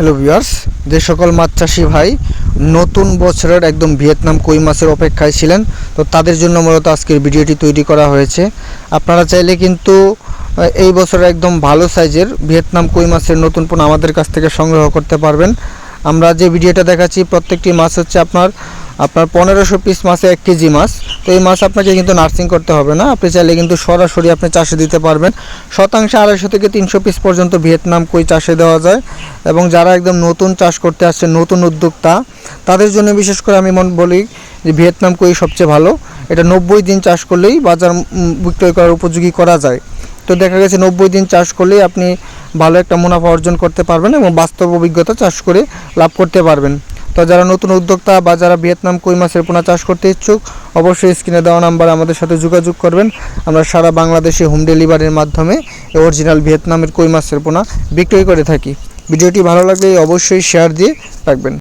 Hello viewers যে সকল মাছ চাষি ভাই নতুন বছরের একদম ভিয়েতনাম কই মাছের অপেক্ষায় ছিলেন, তো তাদের জন্য মূলত আজকের ভিডিওটি তৈরি করা হয়েছে। আপনারা চাইলে কিন্তু এই বছরের একদম ভালো সাইজের ভিয়েতনাম কই মাছের নতুন পণ্য আমাদের কাছ থেকে সংগ্রহ করতে পারবেন। আমরা যে ভিডিওটা দেখাচ্ছি, প্রত্যেকটি মাছ হচ্ছে আপনার আপনার পনেরোশো পিস মাছে এক কেজি মাছ। তো এই মাছ আপনাকে কিন্তু নার্সিং করতে হবে না। আপনি চাইলে কিন্তু সরাসরি আপনি চাষে দিতে পারবেন। শতাংশে আড়াইশো থেকে তিনশো পিস পর্যন্ত ভিয়েতনাম কই চাষে দেওয়া যায়। এবং যারা একদম নতুন চাষ করতে আসছে, নতুন উদ্যোক্তা, তাদের জন্য বিশেষ করে আমি মন বলি যে ভিয়েতনাম কই সবচেয়ে ভালো। এটা নব্বই দিন চাষ করলেই বাজার বিক্রয় করার উপযোগী করা যায়। তো দেখা গেছে নব্বই দিন চাষ করলেই আপনি ভালো একটা মুনাফা অর্জন করতে পারবেন এবং বাস্তব অভিজ্ঞতা চাষ করে লাভ করতে পারবেন। তো যারা নতুন উদ্যোক্তা বা যারা ভিয়েতনাম কই মাছের পোনা চাষ করতে ইচ্ছুক, অবশ্যই স্ক্রিনে দেওয়া নাম্বার আমাদের সাথে যোগাযোগ করবেন। আমরা সারা বাংলাদেশে হোম ডেলিভারির মাধ্যমে অরিজিনাল ভিয়েতনামের কই মাছের পোনা বিক্রয় করে থাকি। ভিডিওটি ভালো লাগলে অবশ্যই শেয়ার দিয়ে রাখবেন।